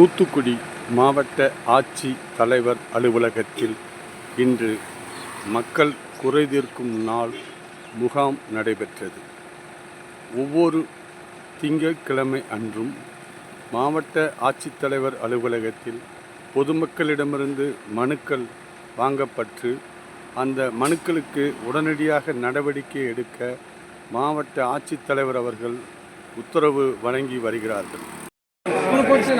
தூத்துக்குடி மாவட்ட ஆட்சி தலைவர் அலுவலகத்தில் இன்று மக்கள் குறைதீர்க்கும் நாள் முகாம் நடைபெற்றது. ஒவ்வொரு திங்கட்கிழமை அன்றும் மாவட்ட ஆட்சித்தலைவர் அலுவலகத்தில் பொதுமக்களிடமிருந்து மனுக்கள் வாங்கப்பட்டு அந்த மனுக்களுக்கு உடனடியாக நடவடிக்கை எடுக்க மாவட்ட ஆட்சித்தலைவர் அவர்கள் உத்தரவு வழங்கி வருகிறார்கள். உங்களுக்கு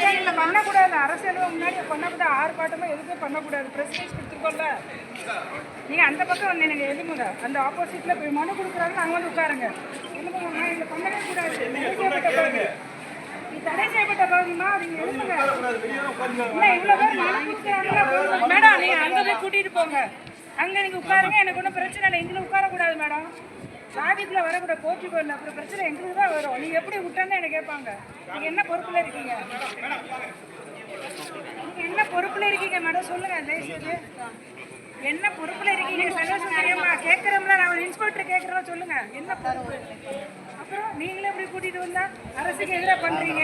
தெரியல பண்ணக்கூடாது அரசியல் முன்னாடி பண்ணக்கூடாது ஆர்ப்பாட்டமா எதுவுமே பண்ணக்கூடாது பிரசிடென்ஸ் கொடுத்துருக்கோம்ல நீங்க அந்த பக்கம் வந்து எனக்கு எதுமுங்க அந்த ஆப்போசிட்ல போய் மனு கொடுக்குறாங்க அங்க வந்து உட்காருங்க எழுதுங்க இதை பண்ணவே கூடாது தடை செய்யப்பட்ட தடை பகுதிமா அவங்க எழுதுங்க மேடம் நீங்க அங்க போய் கூட்டிட்டு போங்க. அங்க நீங்க உட்காருங்க எனக்கு ஒன்றும் பிரச்சனை இல்லை. எங்களை உட்காரக்கூடாது மேடம். சாதிக்குள்ள வரக்கூடாது போட்டிக்கோ இல்லை அப்புறம் பிரச்சனை எங்களுக்கு தான் வரும். நீங்க எப்படி விட்டான்னு என்ன கேட்பாங்க? நீங்க என்ன பொறுப்புல இருக்கீங்க? நீங்க என்ன பொறுப்புல இருக்கீங்க மேடம்? சொல்லுங்க தயவுசெய்து. என்ன பொறுப்புல இருக்கீங்க சந்தோஷம் தெரியுமா கேட்கறோம்ல நான் ஒரு இன்ஸ்பெக்டர் கேட்கறோம் சொல்லுங்க. என்ன பொறுப்பு? அப்புறம் நீங்களே எப்படி கூட்டிட்டு வந்தா? அரசுக்கு எதிராக பண்றீங்க?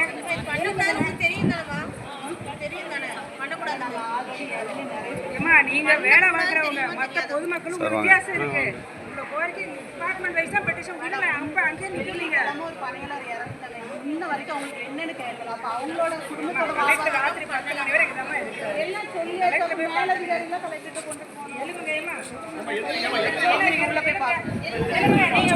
ஏம்மா நீங்க வேலை பார்க்குறவங்க மற்ற பொதுமக்களும் ஒரு வித்தியாசம் இருக்கு. உங்க கோரிக்கை டிபார்ட்மெண்ட் வைஸா பெட்டிஷன் கொடுங்க. அப்ப அங்கேயே நிற்கிறீங்க இன்ன வரைக்கும் அவங்களுக்கு என்னன்னு கேட்கலாம் அப்ப அவங்களோட குடும்பத்தோட கலெக்டர் ராத்திரி பத்து மணி வரை இதமா இருக்கு. எல்லாம் சொல்லி மேலதிகாரிகள் கலெக்டர் கொண்டு போகணும். எழுதுங்க ஏம்மா நீங்க